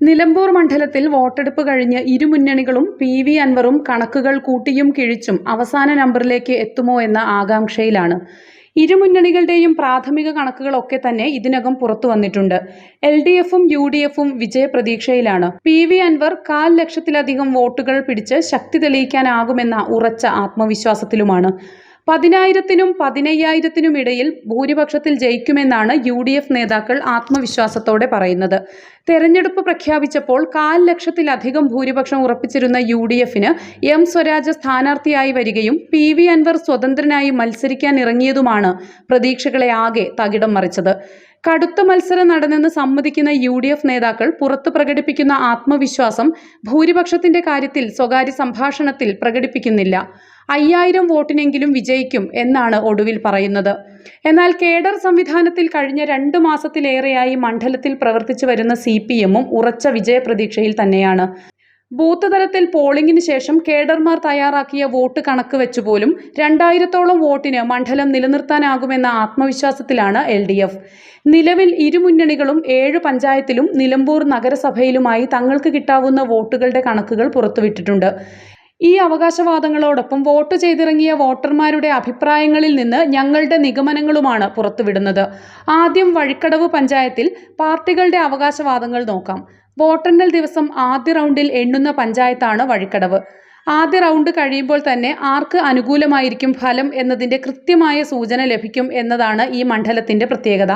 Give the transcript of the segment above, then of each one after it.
നിലമ്പൂർ മണ്ഡലത്തിൽ വോട്ടെടുപ്പ് കഴിഞ്ഞ് ഇരുമുന്നണികളും പി വി അൻവറും കണക്കുകൾ കൂട്ടിയും കിഴിച്ചും അവസാന നമ്പറിലേക്ക് എത്തുമോ എന്ന ആകാംക്ഷയിലാണ്. ഇരുമുന്നണികളുടെയും പ്രാഥമിക കണക്കുകളൊക്കെ തന്നെ ഇതിനകം പുറത്തു വന്നിട്ടുണ്ട്. എൽ ഡി എഫും യു ഡി എഫും വിജയപ്രതീക്ഷയിലാണ്. പി വി അൻവർ കാൽ ലക്ഷത്തിലധികം വോട്ടുകൾ പിടിച്ച് ശക്തി തെളിയിക്കാനാകുമെന്ന ഉറച്ച ആത്മവിശ്വാസത്തിലുമാണ്. പതിനായിരത്തിനും പതിനയ്യായിരത്തിനും ഇടയിൽ ഭൂരിപക്ഷത്തിൽ ജയിക്കുമെന്നാണ് യു ഡി എഫ് നേതാക്കൾ ആത്മവിശ്വാസത്തോടെ പറയുന്നത്. തെരഞ്ഞെടുപ്പ് പ്രഖ്യാപിച്ചപ്പോൾ കാൽ ലക്ഷത്തിലധികം ഭൂരിപക്ഷം ഉറപ്പിച്ചിരുന്ന യു ഡി എഫിന് എം സ്വരാജ് സ്ഥാനാർത്ഥിയായി വരികയും പി വി അൻവർ സ്വതന്ത്രനായി മത്സരിക്കാൻ ഇറങ്ങിയതുമാണ് പ്രതീക്ഷകളെ ആകെ തകിടം മറിച്ചത്. കടുത്ത മത്സരം നടന്നെന്ന് സമ്മതിക്കുന്ന യു ഡി എഫ് നേതാക്കൾ പുറത്തു പ്രകടിപ്പിക്കുന്ന ആത്മവിശ്വാസം ഭൂരിപക്ഷത്തിന്റെ കാര്യത്തിൽ സ്വകാര്യ സംഭാഷണത്തിൽ പ്രകടിപ്പിക്കുന്നില്ല. അയ്യായിരം വോട്ടിനെങ്കിലും വിജയിക്കും എന്നാണ് ഒടുവിൽ പറയുന്നത്. എന്നാൽ കേഡർ സംവിധാനത്തിൽ കഴിഞ്ഞ രണ്ട് മാസത്തിലേറെയായി മണ്ഡലത്തിൽ പ്രവർത്തിച്ചു വരുന്ന സി പി എമ്മും ഉറച്ച വിജയപ്രതീക്ഷയിൽ തന്നെയാണ്. ബൂത്ത് തലത്തിൽ പോളിംഗിന് ശേഷം കേഡർമാർ തയ്യാറാക്കിയ വോട്ട് കണക്ക് വെച്ചുപോലും രണ്ടായിരത്തോളം വോട്ടിന് മണ്ഡലം നിലനിർത്താനാകുമെന്ന ആത്മവിശ്വാസത്തിലാണ് എൽ ഡി എഫ്. നിലവിൽ ഇരുമുന്നണികളും ഏഴ് പഞ്ചായത്തിലും നിലമ്പൂർ നഗരസഭയിലുമായി തങ്ങൾക്ക് കിട്ടാവുന്ന വോട്ടുകളുടെ കണക്കുകൾ പുറത്തുവിട്ടിട്ടുണ്ട്. ഈ അവകാശവാദങ്ങളോടൊപ്പം വോട്ട് ചെയ്തിറങ്ങിയ വോട്ടർമാരുടെ അഭിപ്രായങ്ങളിൽ നിന്ന് ഞങ്ങളുടെ നിഗമനങ്ങളുമാണ് പുറത്തുവിടുന്നത്. ആദ്യം വഴിക്കടവ് പഞ്ചായത്തിൽ പാർട്ടികളുടെ അവകാശവാദങ്ങൾ നോക്കാം. വോട്ടെണ്ണൽ ദിവസം ആദ്യ റൗണ്ടിൽ എണ്ണുന്ന പഞ്ചായത്താണ് വഴിക്കടവ്. ആദ്യ റൗണ്ട് കഴിയുമ്പോൾ തന്നെ ആർക്ക് അനുകൂലമായിരിക്കും ഫലം എന്നതിന്റെ കൃത്യമായ സൂചന ലഭിക്കും എന്നതാണ് ഈ മണ്ഡലത്തിന്റെ പ്രത്യേകത.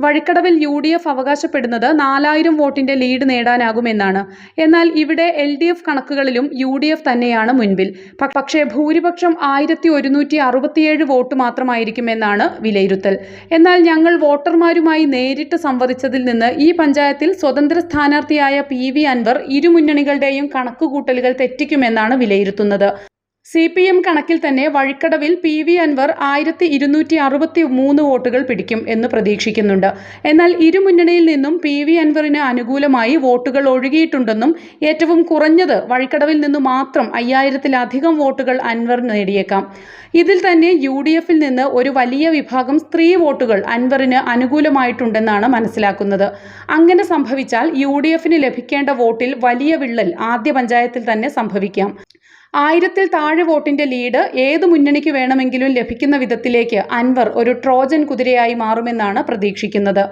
വഴിക്കടവിൽ യു ഡി എഫ് അവകാശപ്പെടുന്നത് നാലായിരം വോട്ടിന്റെ ലീഡ് നേടാനാകുമെന്നാണ്. എന്നാൽ ഇവിടെ എൽ ഡി എഫ് കണക്കുകളിലും യു ഡി എഫ് തന്നെയാണ് മുൻപിൽ. പക്ഷേ ഭൂരിപക്ഷം ആയിരത്തി ഒരുന്നൂറ്റി അറുപത്തിയേഴ് വോട്ട് മാത്രമായിരിക്കുമെന്നാണ് വിലയിരുത്തൽ. എന്നാൽ ഞങ്ങൾ വോട്ടർമാരുമായി നേരിട്ട് സംവദിച്ചതിൽ നിന്ന് ഈ പഞ്ചായത്തിൽ സ്വതന്ത്ര സ്ഥാനാർത്ഥിയായ പി വി അൻവർ ഇരുമുന്നണികളുടെയും കണക്കുകൂട്ടലുകൾ തെറ്റിക്കുമെന്നാണ് വിലയിരുത്തുന്നത്. സി പി എം കണക്കിൽ തന്നെ വഴിക്കടവിൽ പി വി അൻവർ ആയിരത്തി ഇരുന്നൂറ്റി അറുപത്തി മൂന്ന് വോട്ടുകൾ പിടിക്കും എന്ന് പ്രതീക്ഷിക്കുന്നുണ്ട്. എന്നാൽ ഇരുമുന്നണിയിൽ നിന്നും പി വി അൻവറിന് അനുകൂലമായി വോട്ടുകൾ ഒഴുകിയിട്ടുണ്ടെന്നും ഏറ്റവും കുറഞ്ഞത് വഴിക്കടവിൽ നിന്ന് മാത്രം അയ്യായിരത്തിലധികം വോട്ടുകൾ അൻവർ നേടിയേക്കാം. ഇതിൽ തന്നെ യു ഡി എഫിൽ നിന്ന് ഒരു വലിയ വിഭാഗം സ്ത്രീ വോട്ടുകൾ അൻവറിന് അനുകൂലമായിട്ടുണ്ടെന്നാണ് മനസ്സിലാക്കുന്നത്. അങ്ങനെ സംഭവിച്ചാൽ യു ഡി എഫിന് ലഭിക്കേണ്ട വോട്ടിൽ വലിയ വിള്ളൽ ആദ്യ പഞ്ചായത്തിൽ തന്നെ സംഭവിക്കാം. ആയിരത്തിൽ താഴെ വോട്ടിന്റെ ലീഡ് ഏത് മുന്നണിക്ക് വേണമെങ്കിലും ലഭിക്കുന്ന വിധത്തിലേക്ക് അൻവർ ഒരു ട്രോജൻ കുതിരയായി മാറുമെന്നാണ് പ്രതീക്ഷിക്കുന്നത്.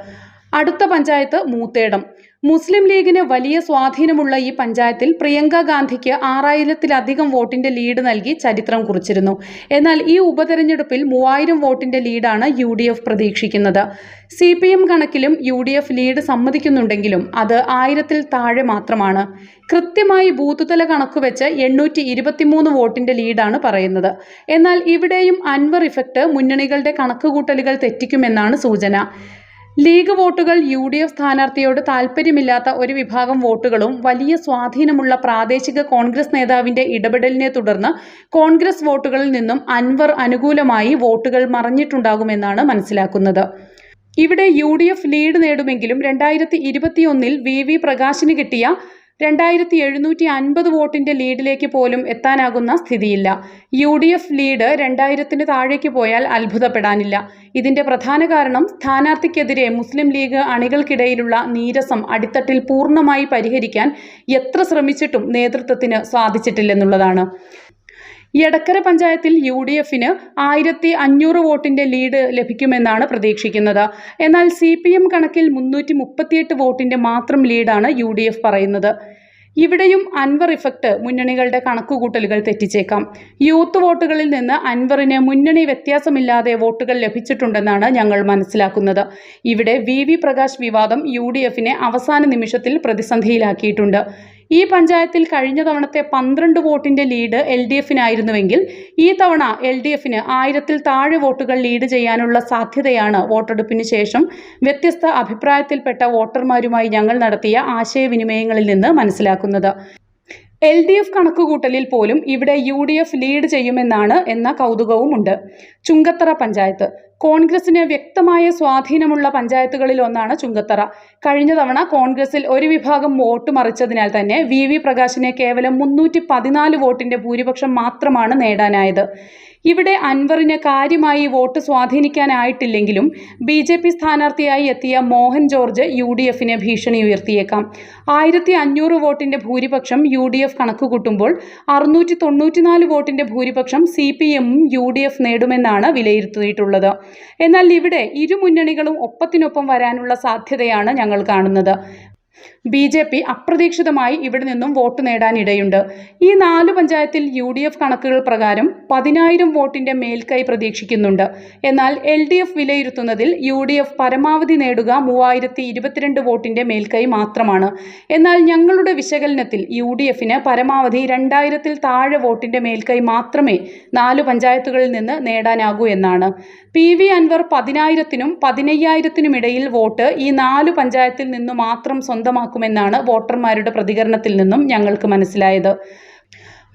അടുത്ത പഞ്ചായത്ത് മൂത്തേടം. മുസ്ലിം ലീഗിന് വലിയ സ്വാധീനമുള്ള ഈ പഞ്ചായത്തിൽ പ്രിയങ്ക ഗാന്ധിക്ക് ആറായിരത്തിലധികം വോട്ടിന്റെ ലീഡ് നൽകി ചരിത്രം കുറിച്ചിരുന്നു. എന്നാൽ ഈ ഉപതെരഞ്ഞെടുപ്പിൽ മൂവായിരം വോട്ടിന്റെ ലീഡാണ് യു ഡി എഫ് പ്രതീക്ഷിക്കുന്നത്. സി പി എം കണക്കിലും യു ഡി എഫ് ലീഡ് സമ്മതിക്കുന്നുണ്ടെങ്കിലും അത് ആയിരത്തിൽ താഴെ മാത്രമാണ്. കൃത്യമായി ബൂത്തുതല കണക്കുവെച്ച് കണക്ക് വെച്ച് എണ്ണൂറ്റി ഇരുപത്തിമൂന്ന് വോട്ടിന്റെ ലീഡാണ് പറയുന്നത്. എന്നാൽ ഇവിടെയും അൻവർ ഇഫക്റ്റ് മുന്നണികളുടെ കണക്കുകൂട്ടലുകൾ തെറ്റിക്കുമെന്നാണ് സൂചന. ലീഗ് വോട്ടുകൾ യു ഡി എഫ് സ്ഥാനാർത്ഥിയോട് താൽപ്പര്യമില്ലാത്ത ഒരു വിഭാഗം വോട്ടുകളും വലിയ സ്വാധീനമുള്ള പ്രാദേശിക കോൺഗ്രസ് നേതാവിന്റെ ഇടപെടലിനെ തുടർന്ന് കോൺഗ്രസ് വോട്ടുകളിൽ നിന്നും അൻവർ അനുകൂലമായി വോട്ടുകൾ മറഞ്ഞിട്ടുണ്ടാകുമെന്നാണ് മനസ്സിലാക്കുന്നത്. ഇവിടെ യു ഡി എഫ് ലീഡ് നേടുമെങ്കിലും രണ്ടായിരത്തി ഇരുപത്തിയൊന്നിൽ വി വി പ്രകാശിന് കിട്ടിയ രണ്ടായിരത്തി എഴുന്നൂറ്റി അൻപത് വോട്ടിന്റെ ലീഡിലേക്ക് പോലും എത്താനാകുന്ന സ്ഥിതിയില്ല. യു ഡി എഫ് ലീഡ് രണ്ടായിരത്തിന് താഴേക്ക് പോയാൽ അത്ഭുതപ്പെടാനില്ല. ഇതിന്റെ പ്രധാന കാരണം സ്ഥാനാർത്ഥിക്കെതിരെ മുസ്ലിം ലീഗ് അണികൾക്കിടയിലുള്ള നീരസം അടിത്തട്ടിൽ പൂർണമായി പരിഹരിക്കാൻ എത്ര ശ്രമിച്ചിട്ടും നേതൃത്വത്തിന് സാധിച്ചിട്ടില്ലെന്നുള്ളതാണ്. എടക്കര പഞ്ചായത്തിൽ യു ഡി എഫിന് ആയിരത്തി അഞ്ഞൂറ് വോട്ടിന്റെ ലീഡ് ലഭിക്കുമെന്നാണ് പ്രതീക്ഷിക്കുന്നത്. എന്നാൽ സി പി എം കണക്കിൽ മുന്നൂറ്റി മുപ്പത്തിയെട്ട് വോട്ടിന്റെ മാത്രം ലീഡാണ് യു ഡി എഫ് പറയുന്നത്. ഇവിടെയും അൻവർ ഇഫക്റ്റ് മുന്നണികളുടെ കണക്കുകൂട്ടലുകൾ തെറ്റിച്ചേക്കാം. യൂത്ത് വോട്ടുകളിൽ നിന്ന് അൻവറിന് മുന്നണി വ്യത്യാസമില്ലാതെ വോട്ടുകൾ ലഭിച്ചിട്ടുണ്ടെന്നാണ് ഞങ്ങൾ മനസ്സിലാക്കുന്നത്. ഇവിടെ വി വി പ്രകാശ് വിവാദം യു ഡി എഫിനെ അവസാന നിമിഷത്തിൽ പ്രതിസന്ധിയിലാക്കിയിട്ടുണ്ട്. ഈ പഞ്ചായത്തിൽ കഴിഞ്ഞ തവണത്തെ പന്ത്രണ്ട് വോട്ടിന്റെ ലീഡ് എൽ ഡി എഫിനായിരുന്നുവെങ്കിൽ ഈ തവണ എൽ ഡി എഫിന് ആയിരത്തിൽ താഴെ വോട്ടുകൾ ലീഡ് ചെയ്യാനുള്ള സാധ്യതയാണ് വോട്ടെടുപ്പിന് ശേഷം വ്യത്യസ്ത അഭിപ്രായത്തിൽപ്പെട്ട വോട്ടർമാരുമായി ഞങ്ങൾ നടത്തിയ ആശയവിനിമയങ്ങളിൽ നിന്ന് മനസ്സിലാക്കുന്നത്. എൽ ഡി എഫ് കണക്കുകൂട്ടലിൽ പോലും ഇവിടെ യു ഡി എഫ് ലീഡ് ചെയ്യുമെന്നാണ് എന്ന കൗതുകവുമുണ്ട്. ചുങ്കത്തറ പഞ്ചായത്ത്. കോൺഗ്രസിന് വ്യക്തമായ സ്വാധീനമുള്ള പഞ്ചായത്തുകളിൽ ഒന്നാണ് ചുങ്കത്തറ. കഴിഞ്ഞ തവണ കോൺഗ്രസിൽ ഒരു വിഭാഗം വോട്ട് മറിച്ചതിനാൽ തന്നെ വി വി പ്രകാശിനെ കേവലം മുന്നൂറ്റി പതിനാല് വോട്ടിന്റെ ഭൂരിപക്ഷം മാത്രമാണ് നേടാനായത്. ഇവിടെ അൻവറിന് കാര്യമായി വോട്ട് സ്വാധീനിക്കാനായിട്ടില്ലെങ്കിലും ബി ജെ പി സ്ഥാനാർത്ഥിയായി എത്തിയ മോഹൻ ജോർജ് യു ഡി എഫിന് ഭീഷണി ഉയർത്തിയേക്കാം. ആയിരത്തി അഞ്ഞൂറ് വോട്ടിന്റെ ഭൂരിപക്ഷം യു ഡി എഫ് കണക്കുകൂട്ടുമ്പോൾ അറുന്നൂറ്റി തൊണ്ണൂറ്റിനാല് വോട്ടിന്റെ ഭൂരിപക്ഷം സി പി എമ്മും യു ഡി എഫ് നേടുമെന്നാണ് വിലയിരുത്തിയിട്ടുള്ളത്. എന്നാൽ ഇവിടെ ഇരു മുന്നണികളും ഒപ്പത്തിനൊപ്പം വരാനുള്ള സാധ്യതയാണ് ഞങ്ങൾ കാണുന്നത്. ബി ജെ പി അപ്രതീക്ഷിതമായി ഇവിടെ നിന്നും വോട്ട് നേടാനിടയുണ്ട്. ഈ നാല് പഞ്ചായത്തിൽ യു ഡി എഫ് കണക്കുകൾ പ്രകാരം പതിനായിരം വോട്ടിന്റെ മേൽക്കൈ പ്രതീക്ഷിക്കുന്നുണ്ട്. എന്നാൽ എൽ ഡി എഫ് വിലയിരുത്തുന്നതിൽ യു ഡി എഫ് പരമാവധി നേടുക മൂവായിരത്തി ഇരുപത്തിരണ്ട് വോട്ടിന്റെ മേൽക്കൈ മാത്രമാണ്. എന്നാൽ ഞങ്ങളുടെ വിശകലനത്തിൽ യു ഡി എഫിന് പരമാവധി രണ്ടായിരത്തിൽ താഴെ വോട്ടിന്റെ മേൽക്കൈ മാത്രമേ നാല് പഞ്ചായത്തുകളിൽ നിന്ന് നേടാനാകൂ എന്നാണ്. പി വി അൻവർ പതിനായിരത്തിനും പതിനയ്യായിരത്തിനും ഇടയിൽ വോട്ട് ഈ നാല് പഞ്ചായത്തിൽ നിന്ന് മാത്രം സ്വന്തമാക്കുമെന്നാണ് വോട്ടർമാരുടെ പ്രതികരണത്തിൽ നിന്നും ഞങ്ങൾക്ക് മനസ്സിലായത്.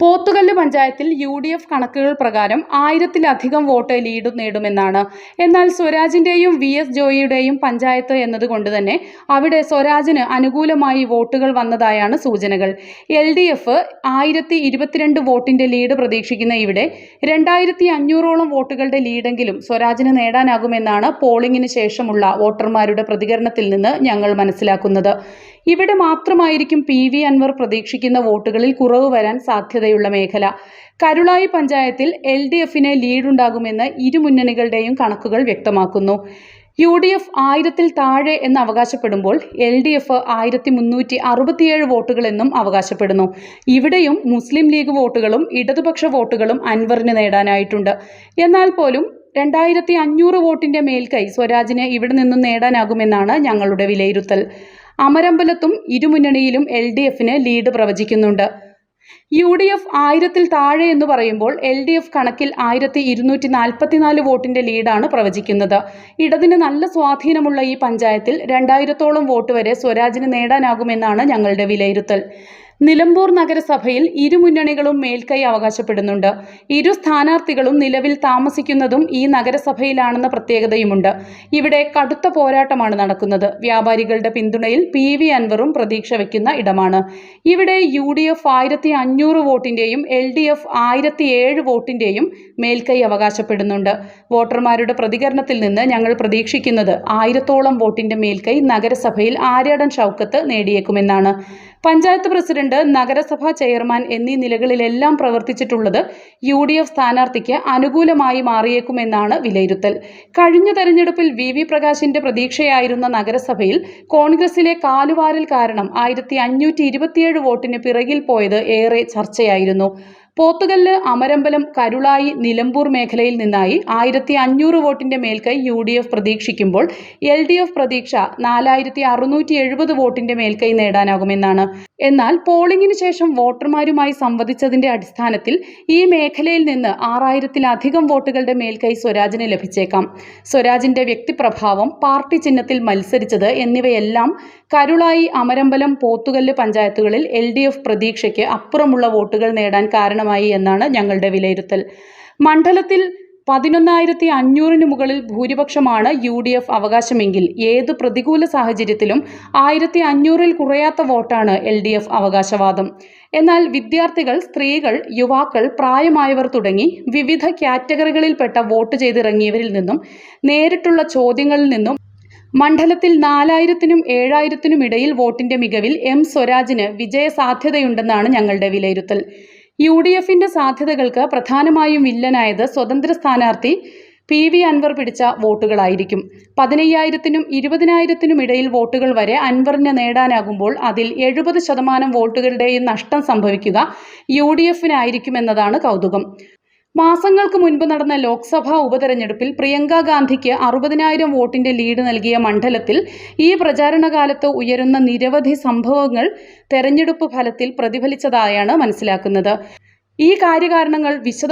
പോത്തുകല്ല് പഞ്ചായത്തിൽ യു ഡി എഫ് കണക്കുകൾ പ്രകാരം ആയിരത്തിലധികം വോട്ട് ലീഡ് നേടുമെന്നാണ്. എന്നാൽ സ്വരാജിന്റെയും വി എസ് ജോയിയുടെയും പഞ്ചായത്ത് എന്നതുകൊണ്ട് തന്നെ അവിടെ സ്വരാജിന് അനുകൂലമായി വോട്ടുകൾ വന്നതായാണ് സൂചനകൾ. എൽ ഡി എഫ് ആയിരത്തി ഇരുപത്തിരണ്ട് വോട്ടിന്റെ ലീഡ് പ്രതീക്ഷിക്കുന്ന ഇവിടെ രണ്ടായിരത്തി അഞ്ഞൂറോളം വോട്ടുകളുടെ ലീഡെങ്കിലും സ്വരാജിന് നേടാനാകുമെന്നാണ് പോളിംഗിന് ശേഷമുള്ള വോട്ടർമാരുടെ പ്രതികരണത്തിൽ നിന്ന് ഞങ്ങൾ മനസ്സിലാക്കുന്നത്. ഇവിടെ മാത്രമായിരിക്കും പി വി അൻവർ പ്രതീക്ഷിക്കുന്ന വോട്ടുകളിൽ കുറവ് വരാൻ സാധ്യതയുള്ള മേഖല. കരുളായി പഞ്ചായത്തിൽ എൽ ഡി എഫിന് ലീഡുണ്ടാകുമെന്ന് ഇരു മുന്നണികളുടെയും കണക്കുകൾ വ്യക്തമാക്കുന്നു. യു ഡി എഫ് ആയിരത്തിൽ താഴെ എന്ന് അവകാശപ്പെടുമ്പോൾ എൽ ഡി എഫ് ആയിരത്തി മുന്നൂറ്റി അറുപത്തിയേഴ് വോട്ടുകളെന്നും അവകാശപ്പെടുന്നു. ഇവിടെയും മുസ്ലിം ലീഗ് വോട്ടുകളും ഇടതുപക്ഷ വോട്ടുകളും അൻവറിന് നേടാനായിട്ടുണ്ട്. എന്നാൽ പോലും രണ്ടായിരത്തി അഞ്ഞൂറ് വോട്ടിന്റെ മേൽക്കൈ സ്വരാജിന് ഇവിടെ നിന്നും നേടാനാകുമെന്നാണ് ഞങ്ങളുടെ വിലയിരുത്തൽ. അമരമ്പലത്തും ഇരുമുന്നണിയിലും എൽ ഡി എഫിന് ലീഡ് പ്രവചിക്കുന്നുണ്ട്. യു ഡി എഫ് ആയിരത്തിൽ താഴെ എന്ന് പറയുമ്പോൾ എൽ ഡി എഫ് കണക്കിൽ ആയിരത്തി ഇരുന്നൂറ്റി നാൽപ്പത്തിനാല് വോട്ടിന്റെ ലീഡാണ് പ്രവചിക്കുന്നത്. ഇടതിന് നല്ല സ്വാധീനമുള്ള ഈ പഞ്ചായത്തിൽ രണ്ടായിരത്തോളം വോട്ട് വരെ സ്വരാജിന് നേടാനാകുമെന്നാണ് ഞങ്ങളുടെ വിലയിരുത്തൽ. നിലമ്പൂർ നഗരസഭയിൽ ഇരു മുന്നണികളും മേൽക്കൈ അവകാശപ്പെടുന്നുണ്ട്. ഇരു സ്ഥാനാർത്ഥികളും നിലവിൽ താമസിക്കുന്നതും ഈ നഗരസഭയിലാണെന്ന പ്രത്യേകതയുമുണ്ട്. ഇവിടെ കടുത്ത പോരാട്ടമാണ് നടക്കുന്നത്. വ്യാപാരികളുടെ പിന്തുണയിൽ പി വി അൻവറും പ്രതീക്ഷ വയ്ക്കുന്ന ഇടമാണ്. ഇവിടെ യു ഡി എഫ് ആയിരത്തി അഞ്ഞൂറ് വോട്ടിന്റെയും എൽ ഡി എഫ് ആയിരത്തി ഏഴ് വോട്ടിന്റെയും മേൽക്കൈ അവകാശപ്പെടുന്നുണ്ട്. വോട്ടർമാരുടെ പ്രതികരണത്തിൽ നിന്ന് ഞങ്ങൾ പ്രതീക്ഷിക്കുന്നത് ആയിരത്തോളം വോട്ടിന്റെ മേൽക്കൈ നഗരസഭയിൽ ആര്യാടൻ ഷൗക്കത്ത് നേടിയേക്കുമെന്നാണ്. പഞ്ചായത്ത് പ്രസിഡന്റ് നഗരസഭാ ചെയർമാൻ എന്നീ നിലകളിലെല്ലാം പ്രവർത്തിച്ചിട്ടുള്ളത് യു ഡി എഫ് സ്ഥാനാർത്ഥിക്ക് അനുകൂലമായി മാറിയേക്കുമെന്നാണ് വിലയിരുത്തൽ. കഴിഞ്ഞ തെരഞ്ഞെടുപ്പിൽ വി. വി. പ്രകാശിന്റെ പ്രതീക്ഷയായിരുന്ന നഗരസഭയിൽ കോൺഗ്രസിലെ കാലുവാരൽ കാരണം ആയിരത്തി വോട്ടിന് പിറകിൽ പോയത് ഏറെ ചർച്ചയായിരുന്നു. പോത്തുകല്ല് അമരമ്പലം കരുളായി നിലമ്പൂർ മേഖലയിൽ നിന്നായി ആയിരത്തി അഞ്ഞൂറ് വോട്ടിന്റെ മേൽക്കൈ യു ഡി എഫ് പ്രതീക്ഷിക്കുമ്പോൾ എൽ ഡി എഫ് പ്രതീക്ഷ നാലായിരത്തി അറുന്നൂറ്റി എഴുപത് വോട്ടിന്റെ മേൽക്കൈ നേടാനാകുമെന്നാണ്. എന്നാൽ പോളിംഗിന് ശേഷം വോട്ടർമാരുമായി സംവദിച്ചതിന്റെ അടിസ്ഥാനത്തിൽ ഈ മേഖലയിൽ നിന്ന് ആറായിരത്തിലധികം വോട്ടുകളുടെ മേൽക്കൈ സ്വരാജിന് ലഭിച്ചേക്കാം. സ്വരാജിന്റെ വ്യക്തിപ്രഭാവം പാർട്ടി ചിഹ്നത്തിൽ മത്സരിച്ചത് എന്നിവയെല്ലാം കരുളായി അമരമ്പലം പോത്തുകല്ല് പഞ്ചായത്തുകളിൽ എൽ പ്രതീക്ഷയ്ക്ക് അപ്പുറമുള്ള വോട്ടുകൾ നേടാൻ കാരണമായി എന്നാണ് ഞങ്ങളുടെ വിലയിരുത്തൽ. മണ്ഡലത്തിൽ പതിനൊന്നായിരത്തി അഞ്ഞൂറിന് മുകളിൽ ഭൂരിപക്ഷമാണ് യു ഡി എഫ് അവകാശമെങ്കിൽ ഏത് പ്രതികൂല സാഹചര്യത്തിലും ആയിരത്തി അഞ്ഞൂറിൽ കുറയാത്ത വോട്ടാണ് എൽ ഡി എഫ് അവകാശവാദം. എന്നാൽ വിദ്യാർത്ഥികൾ സ്ത്രീകൾ യുവാക്കൾ പ്രായമായവർ തുടങ്ങി വിവിധ കാറ്റഗറികളിൽപ്പെട്ട വോട്ട് ചെയ്തിറങ്ങിയവരിൽ നിന്നും നേരിട്ടുള്ള ചോദ്യങ്ങളിൽ നിന്നും മണ്ഡലത്തിൽ നാലായിരത്തിനും ഏഴായിരത്തിനും ഇടയിൽ വോട്ടിന്റെ മികവിൽ എം സ്വരാജിന് വിജയ സാധ്യതയുണ്ടെന്നാണ് ഞങ്ങളുടെ വിലയിരുത്തൽ. യു ഡി എഫിന്റെ സാധ്യതകൾക്ക് പ്രധാനമായും വില്ലനായത് സ്വതന്ത്ര സ്ഥാനാർത്ഥി പി വി അൻവർ പിടിച്ച വോട്ടുകളായിരിക്കും. പതിനയ്യായിരത്തിനും ഇരുപതിനായിരത്തിനും ഇടയിൽ വോട്ടുകൾ വരെ അൻവറിന് നേടാനാകുമ്പോൾ അതിൽ എഴുപത് ശതമാനം വോട്ടുകളുടെയും നഷ്ടം സംഭവിക്കുക യു ഡി എഫിനായിരിക്കുമെന്നതാണ് കൗതുകം. മാസങ്ങൾക്ക് മുൻപ് നടന്ന ലോക്സഭാ ഉപതെരഞ്ഞെടുപ്പിൽ പ്രിയങ്ക ഗാന്ധിക്ക് അറുപതിനായിരം വോട്ടിന്റെ ലീഡ് നൽകിയ മണ്ഡലത്തിൽ ഈ പ്രചാരണ കാലത്ത് ഉയരുന്ന നിരവധി സംഭവങ്ങൾ തെരഞ്ഞെടുപ്പ് ഫലത്തിൽ പ്രതിഫലിച്ചതായാണ് മനസ്സിലാക്കുന്നത്. ഈ കാര്യകാരണങ്ങൾ വിശദ